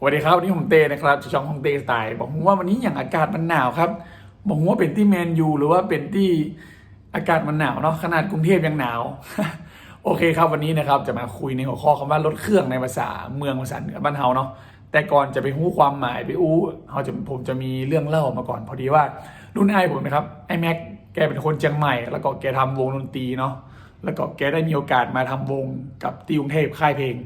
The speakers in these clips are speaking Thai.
สวัสดีครับวันนี้ผมเต้นะครับช่องของเต้สไตล์บอกผมว่าวันนี้อย่างอากาศมันหนาวครับบอกว่าเป็นที่แมนยูหรือว่าเป็นที่อากาศมันหนาวเนาะขนาดกรุงเทพยังหนาว โอเคครับวันนี้นะครับจะมาคุยในหัวข้อคำว่ารถเครื่องในภาษาเมืองภาษาเหนือบ้านเฮาเนาะแต่ก่อนจะไปหู้ความหมายไปอู้เขาจะผมจะมีเรื่องเล่ามาก่อน พอดีว่ารุ่นไอผมนะครับไอแม็กแกเป็นคนเชียงใหม่ แล้วก็แกทำวงดนตรีเนาะแล้วก็แกได้มีโอกาสมาทำวงกับที่กรุงเทพค่ายเพลง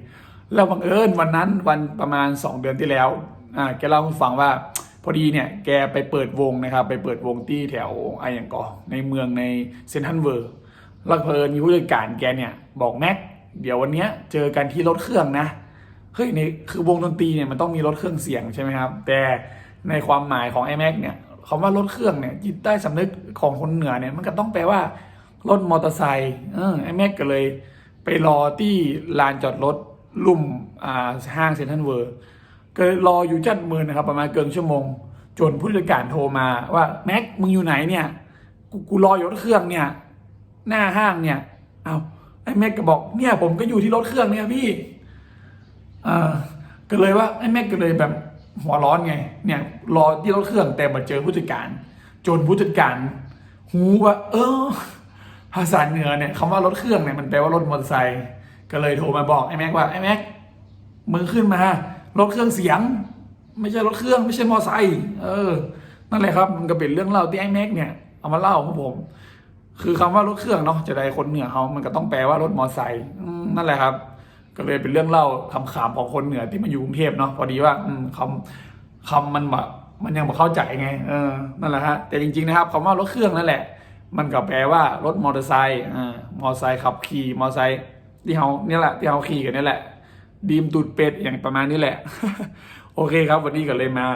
แล้วบังเอิญวันนั้นวันประมาณ 2 เดือนที่แล้วอ่าแกเล่าให้ฟังว่าพอดีเนี่ยแกไปเปิดวงนะครับไปเปิดวงที่แถวไอ้อย่างก่อในเมืองในเซนทรัลเวิร์แล้วเพลินมีผู้จัดการแกเนี่ยบอกแม็กเดี๋ยววันเนี้ยเจอกันที่รถเครื่องนะเฮ้ยนี่คือวงดนตรีเนี่ยมันต้องมีรถเครื่องเสียงใช่ไหมครับ แต่ในความหมายของไอ้แม็กเนี่ยคำว่ารถเครื่องเนี่ยจิตใต้สำนึกของคนเหนือเนี่ยมันก็ต้องแปลว่ารถมอเตอร์ไซค์ไอ้แม็กก็เลย ไปรอที่ลานจอดรถ ลุ่มห้างเซ็นทรัลเวิร์ก็รออยู่จัดมือนะครับ ประมาณเกินชั่วโมง จนผู้จัดการโทรมาว่าแม็กมึงอยู่ไหนเนี่ย กูกูรออยู่รถเครื่องเนี่ย หน้าห้างเนี่ยเอาไอ้แม็กก็บอกเนี่ยผมก็อยู่ที่รถเครื่องเนี่ยพี่อ่าก็เลยว่าไอ้แม็กก็เลยแบบหัวร้อนไง เนี่ย รอที่รถเครื่องแต่มาเจอผู้จัดการ จนผู้จัดการหูว่า เออภาษาเหนือเนี่ยคำว่ารถเครื่องเนี่ยมันแปลว่ารถมอเตอร์ไซค์ ก็เลยโทรมาบอกไอ้แม็กว่าไอ้แม็กมึงขึ้นมารถเครื่องเสียง ไม่ใช่รถเครื่องไม่ใช่มอไซค์เออ นั่นแหละครับมันก็เป็นเรื่องเล่าที่ไอ้แม็กเนี่ยเอามาเล่าของผม คือคำว่ารถเครื่องเนาะจะได้คนเหนือเขามันก็ต้องแปลว่ารถมอไซค์นั่นแหละครับ ก็เลยเป็นเรื่องเล่าคำขามของคนเหนือที่มาอยู่กรุงเทพเนาะพอดีว่าคำคำมันแบบมันยังไม่เข้าใจไง เออ นั่นแหละฮะ แต่จริงๆนะครับคำว่ารถเครื่องนั่นแหละ มันก็แปลว่ารถมอเตอร์ไซค์ อ่า มอเตอร์ไซค์ขับขี่ มอเตอร์ไซค์ ที่เขาเนี่ยแหละที่เขาขี่กันนี่แหละ ดีมตูดเป็ดอย่างประมาณนี้แหละ โอเคครับ วันนี้ก็เลยมา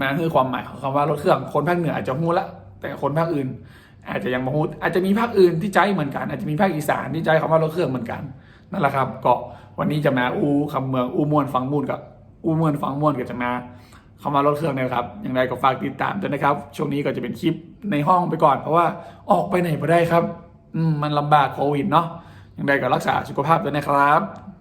มาคือความหมายของคำว่ารถเครื่องคนภาคเหนืออาจจะฮู้ละ แต่คนภาคอื่น อาจจะยังม่ฮู้อาจจะมีภาคอื่นที่ใจเหมือนกันอาจจะมีภาคอีสานที่ใจคำว่ารถเครื่องเหมือนกันนั่นแหละครับ ก็วันนี้จะมาอูคำเมืองอูมวนฟังมูนกับอูมวนฟังมวนก็จะมาคำว่ารถเครื่องเนี่ยครับ อย่างไรก็ฝากติดตามด้วยนะครับ ช่วงนี้ก็จะเป็นคลิปในห้องไปก่อน เพราะว่าออกไปไหนไม่ได้ครับ อืมมันลำบากโควิดเนาะ ยังไงก็รักษาสุขภาพด้วยนะครับ